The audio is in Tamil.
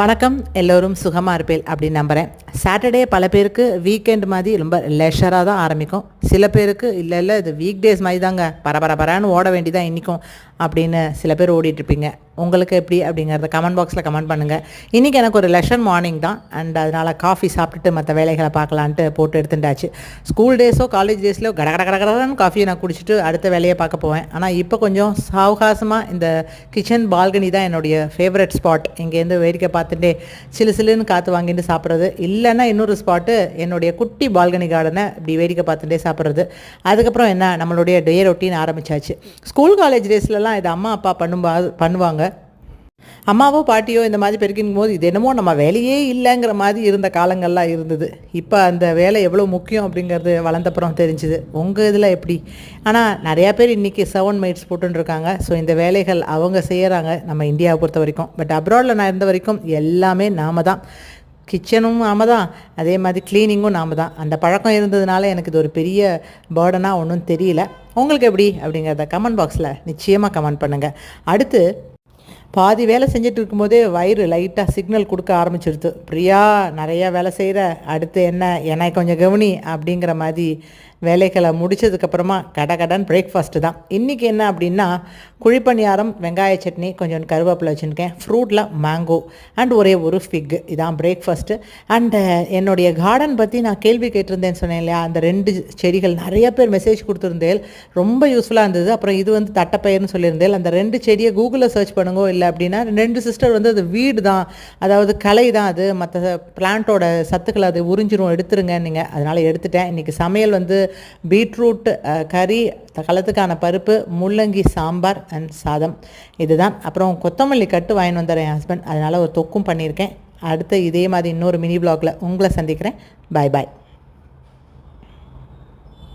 வணக்கம். எல்லோரும் சுகமாக இருப்பேன் அப்படின்னு நம்புகிறேன் சாட்டர்டே பல பேருக்கு வீக்கெண்ட் மாதிரி ரொம்ப லெஷராக தான் ஆரம்பிக்கும். சில பேருக்கு இல்லை இல்லை இது வீக் டேஸ் மாதிரி தாங்க பரபரப்பரான்னு ஓட வேண்டிதான் இன்றைக்கும் அப்படின்னு சில பேர் ஓடிட்டுருப்பீங்க உங்களுக்கு எப்படி அப்படிங்கிறத கமெண்ட் பாக்ஸில் கமெண்ட் பண்ணுங்கள் இன்றைக்கி எனக்கு ஒரு லெஷன் மார்னிங் தான். அண்ட் அதனால் காஃபி சாப்பிட்டுட்டு மற்ற வேலைகளை பார்க்கலான்ட்டு போட்டு எடுத்துட்டாச்சு. ஸ்கூல் டேஸோ காலேஜ் டேஸ்லையோ கட கட கட கடன்னு காஃபியை நான் குடிச்சிட்டு அடுத்த வேலையை பார்க்க போவேன். ஆனால் இப்போ கொஞ்சம் சாவகாசமாக இந்த கிச்சன் பால்கனி தான் என்னுடைய ஃபேவரட் ஸ்பாட் இங்கேருந்து வேடிக்கை பார்த்துட்டே சிலு சிலுன்னு காற்று வாங்கிட்டு சாப்பிட்றது. இல்லைன்னா இன்னொரு ஸ்பாட்டு என்னுடைய குட்டி பால்கனி கார்டனை இப்படி வேடிக்கை பார்த்துட்டே சாப்பிட்றது. சாப்பிட்றது. அதுக்கப்புறம் என்ன நம்மளுடைய டே ரொட்டீன் ஆரம்பிச்சாச்சு. ஸ்கூல் காலேஜ் டேஸ்லலாம் இது அம்மா அப்பா பண்ணும்பா பண்ணுவாங்க. அம்மாவோ பாட்டியோ இந்த மாதிரி பெருக்கின் போது இது என்னமோ நம்ம வேலையே இல்லைங்கிற மாதிரி இருந்த காலங்கள்லாம் இருந்தது. இப்போ அந்த வேலை எவ்வளோ முக்கியம் அப்படிங்கிறது வளர்ந்தப்புறம் தெரிஞ்சுது. உங்கள் இதில் எப்படி? ஆனால் நிறையா பேர் இன்றைக்கி செவன் மைட்ஸ் போட்டுருக்காங்க ஸோ இந்த வேலைகள் அவங்க செய்கிறாங்க நம்ம இந்தியாவை பொறுத்த வரைக்கும். பட் அப்ராடில் நான் இருந்த வரைக்கும் எல்லாமே நாம தான். கிச்சனும் நாம தான். அதே மாதிரி க்ளீனிங்கும் நாம தான். அந்த பழக்கம் இருந்ததுனால எனக்கு இது ஒரு பெரிய பேர்டனாக ஒன்றும் தெரியல. உங்களுக்கு எப்படி அப்படிங்கிறத கமெண்ட் பாக்ஸில் நிச்சயமாக கமெண்ட் பண்ணுங்கள் அடுத்து பாதி வேலை செஞ்சுட்டு இருக்கும்போதே வயிறு லைட்டாக சிக்னல் கொடுக்க ஆரம்பிச்சிடுது பிரியா நிறையா வேலை செய்கிற அடுத்து என்ன? என்னை கொஞ்சம் கவனி அப்படிங்கிற மாதிரி வேலைகளை முடிச்சதுக்கப்புறமா கடை கடன் பிரேக்ஃபாஸ்ட்டு தான். இன்றைக்கி என்ன அப்படின்னா குழிப்பணியாரம் வெங்காய சட்னி கொஞ்சம் கருவேப்பிலை வச்சுருக்கேன். ஃப்ரூட்டில் மேங்கோ அண்ட் ஒரே ஒரு ஃபிக் இதான் பிரேக்ஃபாஸ்ட்டு அண்டு என்னுடைய கார்டன் பற்றி நான் கேள்வி கேட்டிருந்தேன்னு சொன்னேன் இல்லையா? அந்த ரெண்டு செடிகள் நிறைய பேர் மெசேஜ் கொடுத்துருந்தேன் ரொம்ப யூஸ்ஃபுல்லாக இருந்தது. அப்புறம் இது வந்து தட்டைப்பயிர்னு சொல்லியிருந்தேன் அந்த ரெண்டு செடியை கூகுளில் சர்ச் பண்ணுங்க இல்லை இல்லை அப்படின்னா ரெண்டு சிஸ்டர் வந்து அது வீடு தான். அதாவது கலை தான் அது. மற்ற பிளான்ட்டோட சத்துக்களை அது உறிஞ்சிரும் எடுத்துருங்க நீங்கள் அதனால் எடுத்துட்டேன். இன்றைக்கி சமையல் வந்து பீட்ரூட் கறி களத்துக்கான பருப்பு முள்ளங்கி சாம்பார் அண்ட் சாதம். இதுதான். அப்புறம் கொத்தமல்லி கட்டு வாங்கின்னு வந்தார் என் ஹஸ்பண்ட் அதனால் ஒரு தொக்கும் பண்ணியிருக்கேன். அடுத்து இதே மாதிரி இன்னொரு மினி vlogல உங்களை சந்திக்கிறேன். பாய் பாய்